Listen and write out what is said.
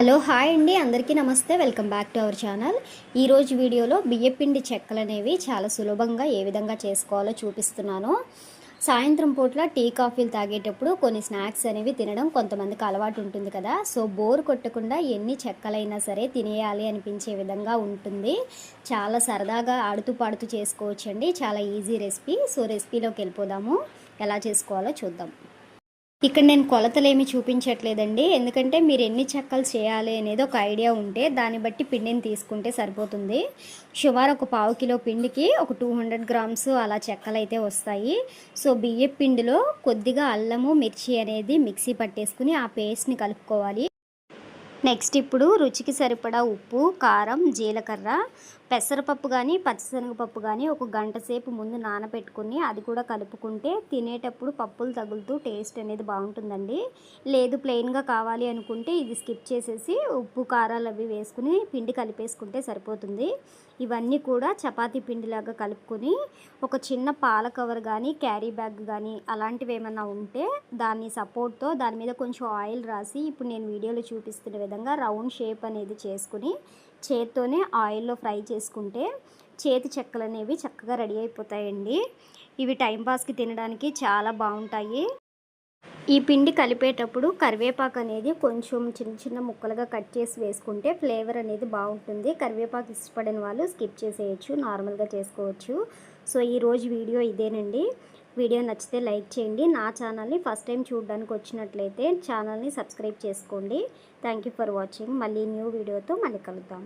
Hello hi అండి. అందరికీ నమస్తే. Welcome back to our channel. ఈరోజు వీడియోలో బియ్యపిండి చెక్కలు అనేవి చాలా సులభంగా ఏ విధంగా చేసుకోవాలో చూపిస్తున్నాను. సాయంత్రం పూట్ల టీ కాఫీలు తాగేటప్పుడు కొన్ని స్నాక్స్ అనేవి తినడం కొంతమందికి అలవాటు ఉంటుంది కదా. సో బోర్ కొట్టకుండా ఎన్ని చెక్కలైనా సరే తినేయాలి అనిపించే విధంగా ఉంటుంది. చాలా సరదాగా ఆడుతూ పాడుతూ చేసుకోవచ్చండి. చాలా ఈజీ రెసిపీ. సో రెసిపీలోకి వెళ్ళిపోదాము. ఎలా చేసుకోవాలో చూద్దాం. ఇక్కడ నేను కొలతలు ఏమి చూపించట్లేదండి. ఎందుకంటే మీరు ఎన్ని చెక్కలు చేయాలి అనేది ఒక ఐడియా ఉంటే దాన్ని బట్టి పిండిని తీసుకుంటే సరిపోతుంది. సుమారు ఒక పావు కిలో పిండికి ఒక టూ హండ్రెడ్ గ్రామ్స్ అలా చెక్కలు అయితే వస్తాయి. సో బియ్య పిండిలో కొద్దిగా అల్లము మిర్చి అనేది మిక్సీ పట్టేసుకుని ఆ పేస్ట్ని కలుపుకోవాలి. నెక్స్ట్ ఇప్పుడు రుచికి సరిపడా ఉప్పు కారం జీలకర్ర పెసరపప్పు కానీ పచ్చిశనగపప్పు కానీ ఒక గంట సేపు ముందు నానబెట్టుకుని అది కూడా కలుపుకుంటే తినేటప్పుడు పప్పులు తగులుతూ టేస్ట్ అనేది బాగుంటుందండి. లేదు ప్లెయిన్గా కావాలి అనుకుంటే ఇది స్కిప్ చేసేసి ఉప్పు కారాలు అవి వేసుకుని పిండి కలిపేసుకుంటే సరిపోతుంది. ఇవన్నీ కూడా చపాతీ పిండిలాగా కలుపుకొని ఒక చిన్న పాల కవర్ కానీ క్యారీ బ్యాగ్ కానీ అలాంటివి ఏమైనా ఉంటే దాన్ని సపోర్ట్తో దాని మీద కొంచెం ఆయిల్ రాసి ఇప్పుడు నేను వీడియోలో చూపిస్తున్న విధంగా రౌండ్ షేప్ అనేది చేసుకుని చేత్తోనే ఆయిల్లో ఫ్రై చేసుకుంటే చేతి చెక్కలు అనేవి చక్కగా రెడీ అయిపోతాయండి. ఇవి టైంపాస్కి తినడానికి చాలా బాగుంటాయి. ఈ పిండి కలిపేటప్పుడు కరివేపాకు అనేది కొంచెం చిన్న చిన్న ముక్కలుగా కట్ చేసి వేసుకుంటే ఫ్లేవర్ అనేది బాగుంటుంది. కరివేపాకు ఇష్టపడిన వాళ్ళు స్కిప్ చేసేయచ్చు నార్మల్గా చేసుకోవచ్చు. సో ఈరోజు వీడియో ఇదేనండి. వీడియో నచ్చితే లైక్ చేయండి. నా ఛానల్ని ఫస్ట్ టైం చూడడానికి వచ్చినట్లయితే ఛానల్ని సబ్స్క్రైబ్ చేసుకోండి. Thank for watching. మళ్ళీ న్యూ వీడియోతో మళ్ళీ కలుద్దాం.